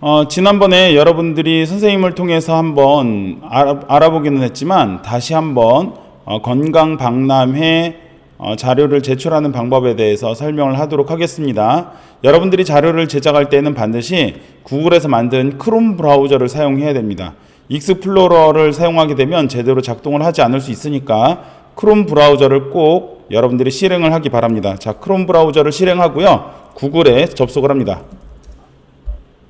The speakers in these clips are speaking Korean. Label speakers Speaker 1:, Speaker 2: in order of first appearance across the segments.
Speaker 1: 어, 지난번에 여러분들이 선생님을 통해서 한번 알아, 알아 보기는 했지만 다시 한번 어, 건강 박람회 어, 자료를 제출하는 방법에 대해서 설명을 하도록 하겠습니다. 여러분들이 자료를 제작할 때는 반드시 구글에서 만든 크롬 브라우저를 사용해야 됩니다. 익스플로러를 사용하게 되면 제대로 작동을 하지 않을 수 있으니까 크롬 브라우저를 꼭 여러분들이 실행을 하기 바랍니다. 자, 크롬 브라우저를 실행하고요. 구글에 접속을 합니다.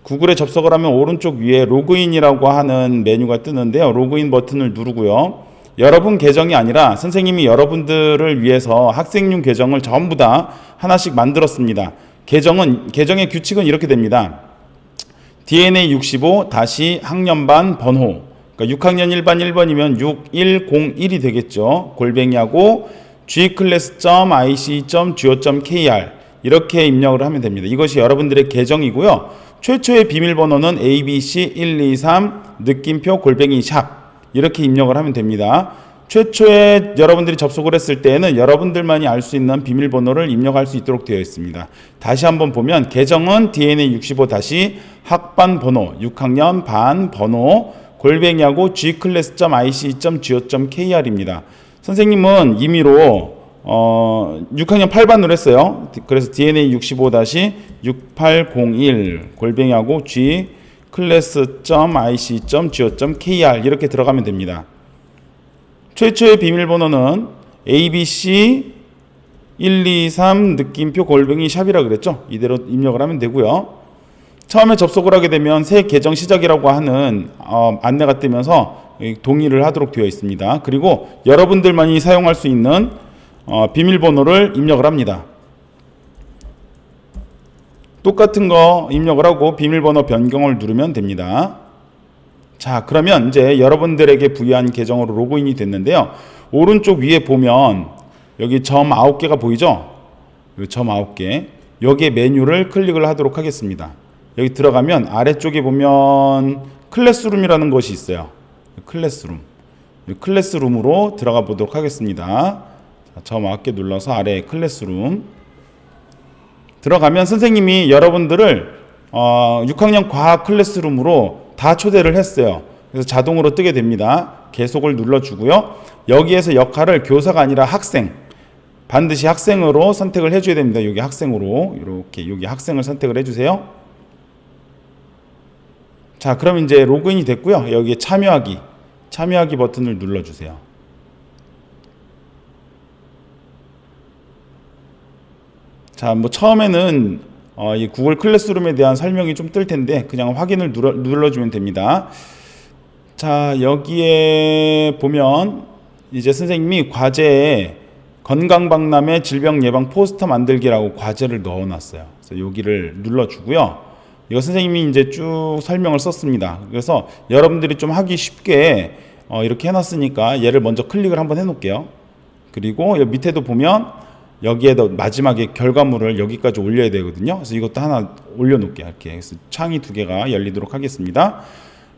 Speaker 1: 구글에 접속을 하면 오른쪽 위에 로그인이라고 하는 메뉴가 뜨는데요. 로그인 버튼을 누르고요. 여러분 계정이 아니라 선생님이 여러분들을 위해서 학생용 계정을 전부 다 하나씩 만들었습니다. 계정은 계정의 규칙은 이렇게 됩니다. DNA 65 다시 학년반 번호. 그러니까 6학년 1반 1번이면 6101이 되겠죠. 골뱅이하고 gclass.ic.go.kr 이렇게 입력을 하면 됩니다. 이것이 여러분들의 계정이고요. 최초의 비밀번호는 abc123 느낌표 골뱅이 샵 이렇게 입력을 하면 됩니다. 최초에 여러분들이 접속을 했을 때에는 여러분들만이 알 수 있는 비밀번호를 입력할 수 있도록 되어 있습니다. 다시 한번 보면 계정은 DNA 65 다시 학반 번호 6학년 반 번호 골뱅이하고 gclass.ic.go.kr입니다. 선생님은 임의로 어, 6학년 8반으로 했어요. 그래서 DNA 65 다시 6801 골뱅이하고 g class.ic.go.kr 이렇게 들어가면 됩니다. 최초의 비밀번호는 ABC 123 느낌표 골뱅이 샵이라 그랬죠. 이대로 입력을 하면 되고요. 처음에 접속을 하게 되면 새 계정 시작이라고 하는 어, 안내가 뜨면서 동의를 하도록 되어 있습니다. 그리고 여러분들만이 사용할 수 있는 어, 비밀번호를 입력을 합니다. 똑같은 거 입력을 하고 비밀번호 변경을 누르면 됩니다. 자, 그러면 이제 여러분들에게 부여한 계정으로 로그인이 됐는데요. 오른쪽 위에 보면 여기 점 9개가 보이죠? 점 9개. 여기에 메뉴를 클릭을 하도록 하겠습니다. 여기 들어가면 아래쪽에 보면 클래스룸이라는 것이 있어요. 클래스룸. 클래스룸으로 들어가 보도록 하겠습니다. 자, 점 9개 눌러서 아래 클래스룸. 들어가면 선생님이 여러분들을 어, 6학년 과학 클래스룸으로 다 초대를 했어요. 그래서 자동으로 뜨게 됩니다. 계속을 눌러주고요. 여기에서 역할을 교사가 아니라 학생, 반드시 학생으로 선택을 해줘야 됩니다. 여기 학생으로 이렇게 여기 학생을 선택을 해주세요. 자, 그럼 이제 로그인이 됐고요. 여기에 참여하기, 참여하기 버튼을 눌러주세요. 자, 뭐 처음에는 어, 이 구글 클래스룸에 대한 설명이 좀 뜰 텐데 그냥 확인을 눌러, 눌러 주면 됩니다. 자, 여기에 보면 이제 선생님이 과제에 건강박람회 질병 예방 포스터 만들기라고 과제를 넣어놨어요. 그래서 여기를 눌러주고요. 이거 선생님이 이제 쭉 설명을 썼습니다. 그래서 여러분들이 좀 하기 쉽게 어, 이렇게 해놨으니까 얘를 먼저 클릭을 한번 해놓을게요. 그리고 밑에도 보면 여기에도 마지막에 결과물을 여기까지 올려야 되거든요. 그래서 이것도 하나 올려놓을게요. 이렇게 그래서 창이 두 개가 열리도록 하겠습니다.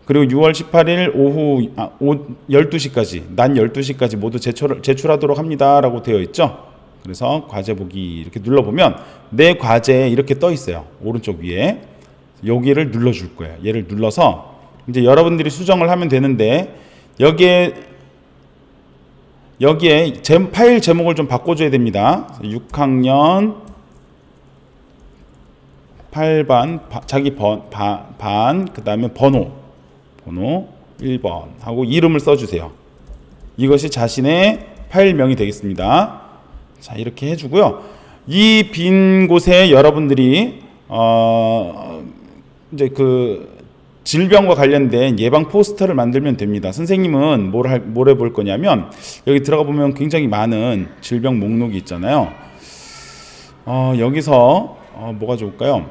Speaker 1: 그리고 6월 18일 오후 아, 오, 12시까지 낮 12시까지 모두 제출, 제출하도록 합니다라고 되어 있죠. 그래서 과제 보기 이렇게 눌러보면 내 과제에 이렇게 떠 있어요. 오른쪽 위에 여기를 눌러줄 거예요. 얘를 눌러서 이제 여러분들이 수정을 하면 되는데 여기에 여기에 제, 파일 제목을 좀 바꿔줘야 됩니다. 6학년 8반 바, 자기 번, 바, 반, 그 다음에 번호 번호 1번 하고 이름을 써주세요. 이것이 자신의 파일명이 되겠습니다. 자 이렇게 해주고요. 이 빈 곳에 여러분들이 어 이제 그 질병과 관련된 예방 포스터를 만들면 됩니다. 선생님은 뭘, 할, 뭘 해볼 거냐면 여기 들어가 보면 굉장히 많은 질병 목록이 있잖아요. 어, 여기서 어, 뭐가 좋을까요?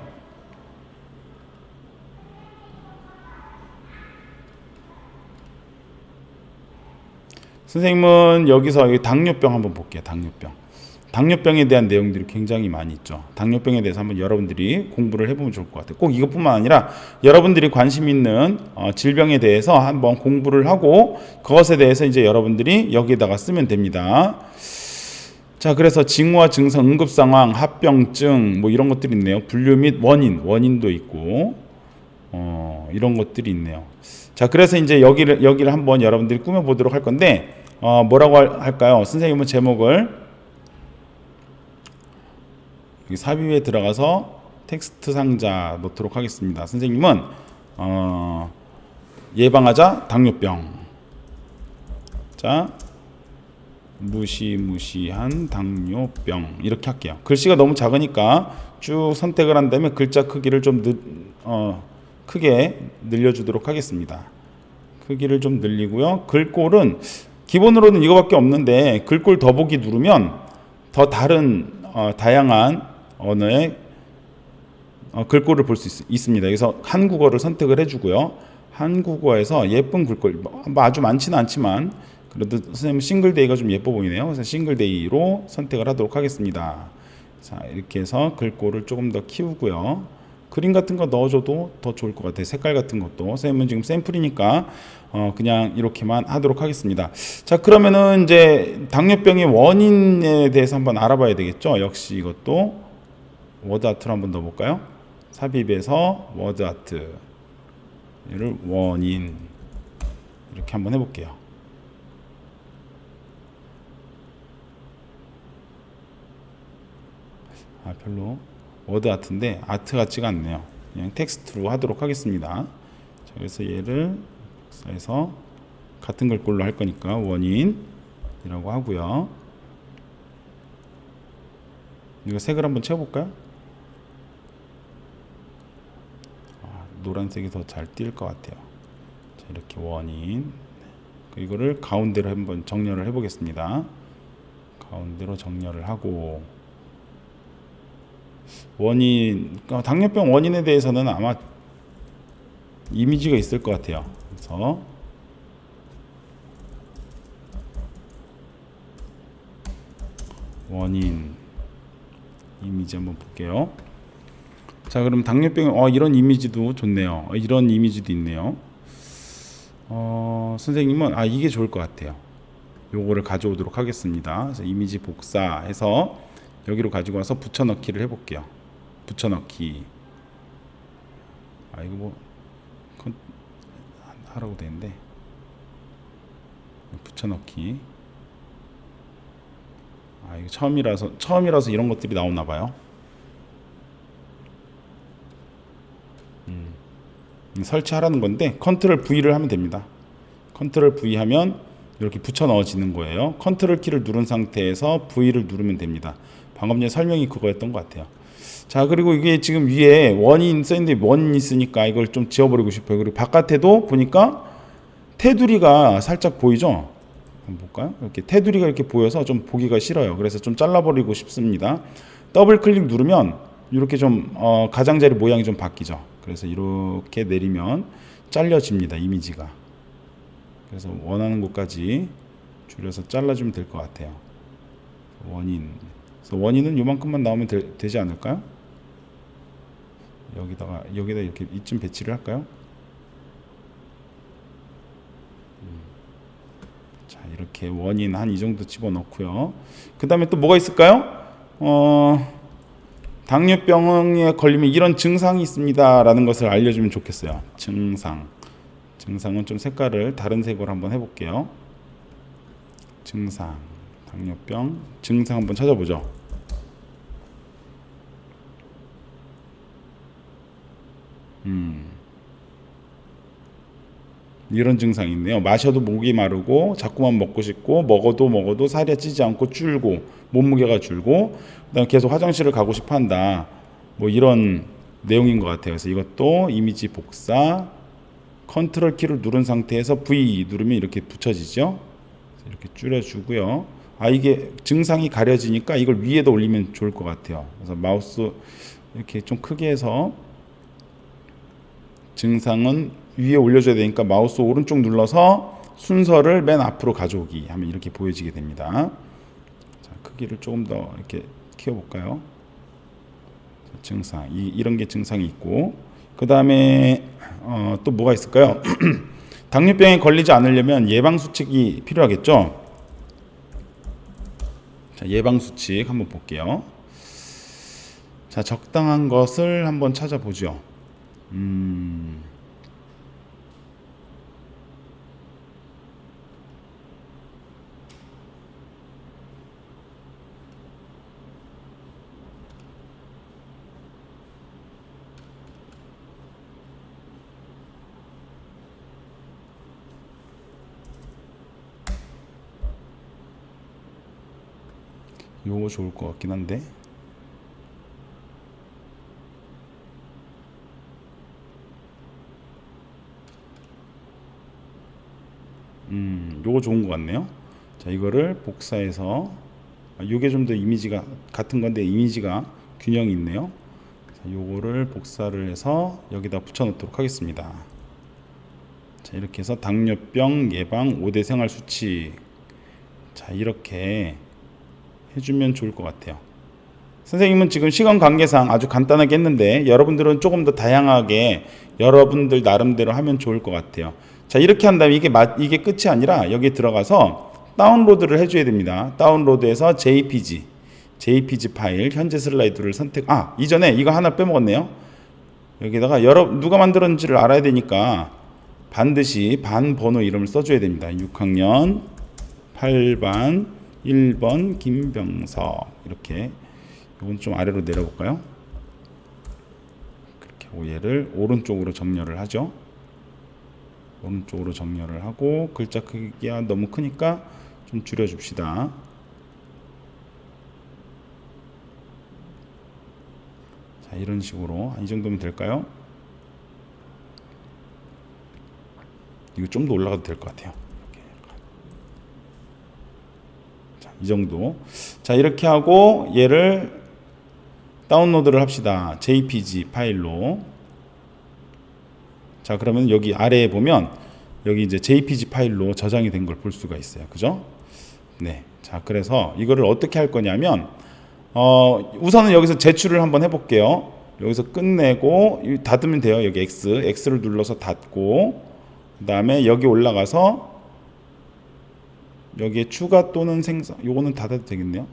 Speaker 1: 선생님은 여기서 당뇨병 한번 볼게요. 당뇨병. 당뇨병에 대한 내용들이 굉장히 많이 있죠. 당뇨병에 대해서 한번 여러분들이 공부를 해보면 좋을 것 같아요. 꼭 이것뿐만 아니라 여러분들이 관심 있는 어, 질병에 대해서 한번 공부를 하고 그것에 대해서 이제 여러분들이 여기에다가 쓰면 됩니다. 자, 그래서 징후와 증상, 응급 상황, 합병증 뭐 이런 것들이 있네요. 분류 및 원인, 원인도 있고 어, 이런 것들이 있네요. 자, 그래서 이제 여기를 여기를 한번 여러분들이 꾸며 보도록 할 건데 어, 뭐라고 할- 할까요? 선생님은 제목을 삽입에 들어가서 텍스트 상자 놓도록 하겠습니다. 선생님은 어, 예방하자 당뇨병. 자, 무시무시한 당뇨병 이렇게 할게요. 글씨가 너무 작으니까 쭉 선택을 한 다음에 글자 크기를 좀 늦, 어, 크게 늘려주도록 하겠습니다. 크기를 좀 늘리고요. 글꼴은 기본으로는 이거밖에 없는데 글꼴 더보기 누르면 더 다른 어, 다양한 언어의 어, 글꼴을 볼 수 있습니다. 그래서 한국어를 선택을 해주고요. 한국어에서 예쁜 글꼴 뭐 아주 많지는 않지만 그래도 선생님 싱글데이가 좀 예뻐 보이네요. 그래서 싱글데이로 선택을 하도록 하겠습니다. 자 이렇게 해서 글꼴을 조금 더 키우고요. 그림 같은 거 넣어줘도 더 좋을 것 같아요. 색깔 같은 것도 선생님은 지금 샘플이니까 어, 그냥 이렇게만 하도록 하겠습니다. 자 그러면은 이제 당뇨병의 원인에 대해서 한번 알아봐야 되겠죠. 역시 이것도 워드 아트로 한번 넣어볼까요? 삽입에서 워드 아트 얘를 원인 이렇게 한번 해볼게요. 아 별로 워드 아트인데 아트 같지가 않네요. 그냥 텍스트로 하도록 하겠습니다. 자, 그래서 얘를 복사해서 같은 글꼴로 할 거니까 원인이라고 하고요. 이거 색을 한번 채워볼까요? 아, 노란색이 더잘띌것 같아요. 자, 이렇게 원인 그 이거를 가운데로 한번 정렬을 해보겠습니다. 가운데로 정렬을 하고 원인 그러니까 당뇨병 원인에 대해서는 아마 이미지가 있을 것 같아요. 그래서 원인 이미지 한번 볼게요. 자, 그럼 당뇨병 어 이런 이미지도 좋네요. 어, 이런 이미지도 있네요. 어, 선생님은 아 이게 좋을 것 같아요. 요거를 가져오도록 하겠습니다. 그래서 이미지 복사해서 여기로 가지고 와서 붙여넣기를 해볼게요. 붙여넣기. 아 이거 뭐 컨 하라고 되는데 붙여넣기. 아 이거 처음이라서 처음이라서 이런 것들이 나오나 봐요. 설치하라는 건데 컨트롤 V를 하면 됩니다. 컨트롤 V 하면 이렇게 붙여 넣어지는 거예요. 컨트롤 키를 누른 상태에서 V를 누르면 됩니다. 방금 전에 설명이 그거였던 것 같아요. 자 그리고 이게 지금 위에 원인 써있는데 원인 있으니까 이걸 좀 지워버리고 싶어요. 그리고 바깥에도 보니까 테두리가 살짝 보이죠? 한번 볼까요? 이렇게 테두리가 이렇게 보여서 좀 보기가 싫어요. 그래서 좀 잘라버리고 싶습니다. 더블 클릭 누르면 이렇게 좀 어, 가장자리 모양이 좀 바뀌죠. 그래서 이렇게 내리면 잘려집니다. 이미지가. 그래서 원하는 곳까지 줄여서 잘라주면 될 것 같아요. 원인. 그래서 원인은 요만큼만 나오면 되, 되지 않을까요? 여기다가 여기다 이렇게 이쯤 배치를 할까요? 자 이렇게 원인 한 이 정도 집어넣고요. 그 다음에 또 뭐가 있을까요? 어, 당뇨병에 걸리면 이런 증상이 있습니다라는 것을 알려주면 좋겠어요. 증상. 증상은 좀 색깔을 다른 색으로 한번 해볼게요. 증상. 당뇨병 증상 한번 찾아보죠. 이런 증상이 있네요. 마셔도 목이 마르고 자꾸만 먹고 싶고 먹어도 먹어도 살이 찌지 않고 줄고 몸무게가 줄고 그다음 계속 화장실을 가고 싶어 한다. 뭐 이런 내용인 것 같아요. 그래서 이것도 이미지 복사 컨트롤 키를 누른 상태에서 V 누르면 이렇게 붙여지죠. 이렇게 줄여주고요. 아 이게 증상이 가려지니까 이걸 위에다 올리면 좋을 것 같아요. 그래서 마우스 이렇게 좀 크게 해서 증상은 위에 올려줘야 되니까 마우스 오른쪽 눌러서 순서를 맨 앞으로 가져오기 하면 이렇게 보여지게 됩니다. 자, 크기를 조금 더 이렇게 키워볼까요? 자, 증상 이, 이런 게 증상이 있고 그 다음에 어, 또 뭐가 있을까요? 당뇨병에 걸리지 않으려면 예방 수칙이 필요하겠죠. 자, 예방 수칙 한번 볼게요. 자, 적당한 것을 한번 찾아보죠. 음. 요거 좋을 것 같긴 한데. 음, 요거 좋은 것 같네요. 자, 이거를 복사해서 아, 요게 좀 더 이미지가 같은 건데 이미지가 균형이 있네요. 자, 요거를 복사를 해서 여기다 붙여 놓도록 하겠습니다. 자, 이렇게 해서 당뇨병 예방 5대 생활 수칙. 자, 이렇게 해주면 좋을 것 같아요. 선생님은 지금 시간 관계상 아주 간단하게 했는데 여러분들은 조금 더 다양하게 여러분들 나름대로 하면 좋을 것 같아요. 자 이렇게 한다면 이게 마, 이게 끝이 아니라 여기 들어가서 다운로드를 해줘야 됩니다. 다운로드해서 JPG, JPG 파일 현재 슬라이드를 선택. 아 이전에 이거 하나 빼먹었네요. 여기다가 여러 누가 만들었는지를 알아야 되니까 반드시 반 번호 이름을 써줘야 됩니다. 6학년 8반 1번 김병석 이렇게 이건 좀 아래로 내려볼까요? 그렇게 하고 얘를 오른쪽으로 정렬을 하죠. 오른쪽으로 정렬을 하고 글자 크기가 너무 크니까 좀 줄여줍시다. 자 이런 식으로 이 정도면 될까요? 이거 좀 더 올라가도 될 것 같아요. 이 정도. 자, 이렇게 하고 얘를 다운로드를 합시다. JPG 파일로. 자, 그러면 여기 아래에 보면 여기 이제 JPG 파일로 저장이 된 걸 볼 수가 있어요. 그죠? 네. 자, 그래서 이거를 어떻게 할 거냐면 어, 우선은 여기서 제출을 한번 해 볼게요. 여기서 끝내고 이- 닫으면 돼요. 여기 X, X를 눌러서 닫고 그다음에 여기 올라가서 여기에 추가 또는 생성 요거는 닫아도 되겠네요.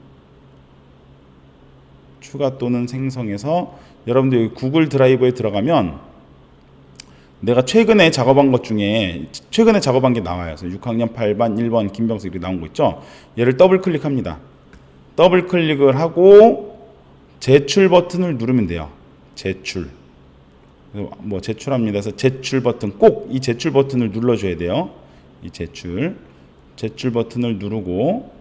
Speaker 1: 추가 또는 생성해서 여러분들 여기 구글 드라이브에 들어가면 내가 최근에 작업한 것 중에 최근에 작업한 게 나와요. 그래서 6학년 8반 1번 김병석 이렇게 나온 거 있죠. 얘를 더블 클릭합니다. 더블 클릭을 하고 제출 버튼을 누르면 돼요. 제출. 뭐 제출합니다. 그래서 제출 버튼 꼭 이 제출 버튼을 눌러줘야 돼요. 이 제출 제출 버튼을 누르고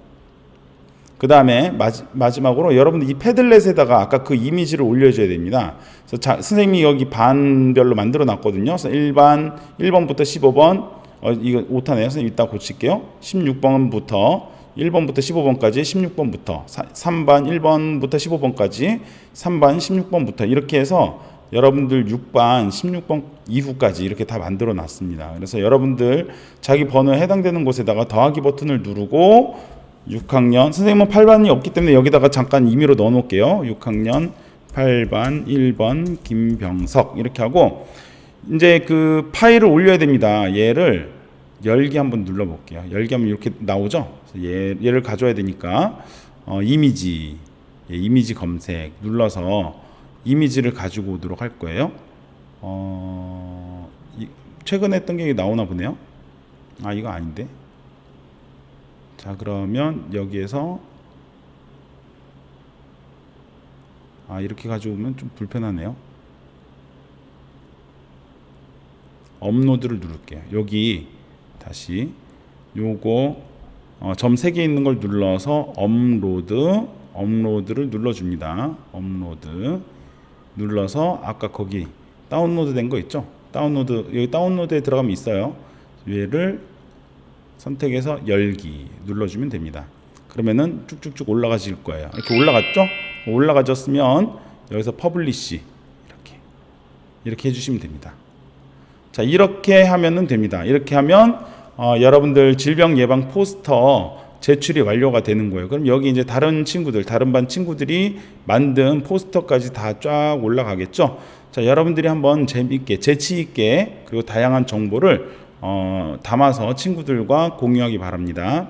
Speaker 1: 그 다음에 마지막으로 여러분들 이 패들렛에다가 아까 그 이미지를 올려줘야 됩니다. 그래서 자, 선생님이 여기 반별로 만들어 놨거든요. 그래서 1번, 1번부터 15번, 어, 이거 오타네요. 선생님 이따 고칠게요. 16번부터 1번부터 15번까지 16번부터 3번 1번부터 15번까지 3번 16번부터 이렇게 해서 여러분들 6반 16번 이후까지 이렇게 다 만들어 놨습니다. 그래서 여러분들 자기 번호에 해당되는 곳에다가 더하기 버튼을 누르고 6학년 선생님은 8반이 없기 때문에 여기다가 잠깐 임의로 넣어 놓을게요. 6학년 8반 1번 김병석 이렇게 하고 이제 그 파일을 올려야 됩니다. 얘를 열기 한번 눌러 볼게요. 열기 하면 이렇게 나오죠. 얘, 얘를 가져야 되니까 어, 이미지 예, 이미지 검색 눌러서 이미지를 가지고 오도록 할 거예요. 어, 이, 최근에 했던 게 나오나 보네요. 아 이거 아닌데. 자 그러면 여기에서 아 이렇게 가지고 오면 좀 불편하네요. 업로드를 누를게요. 여기 다시 요거 어, 점 3개 있는 걸 눌러서 업로드 업로드를 눌러줍니다. 업로드 눌러서 아까 거기 다운로드 된 거 있죠? 다운로드 여기 다운로드에 들어가면 있어요. 얘를 선택해서 열기 눌러주면 됩니다. 그러면은 쭉쭉쭉 올라가실 거예요. 이렇게 올라갔죠? 올라가졌으면 여기서 퍼블리시 이렇게 이렇게 해주시면 됩니다. 자 이렇게 하면은 됩니다. 이렇게 하면 어, 여러분들 질병 예방 포스터 제출이 완료가 되는 거예요. 그럼 여기 이제 다른 친구들, 다른 반 친구들이 만든 포스터까지 다 쫙 올라가겠죠. 자, 여러분들이 한번 재미있게, 재치 있게 그리고 다양한 정보를 어, 담아서 친구들과 공유하기 바랍니다.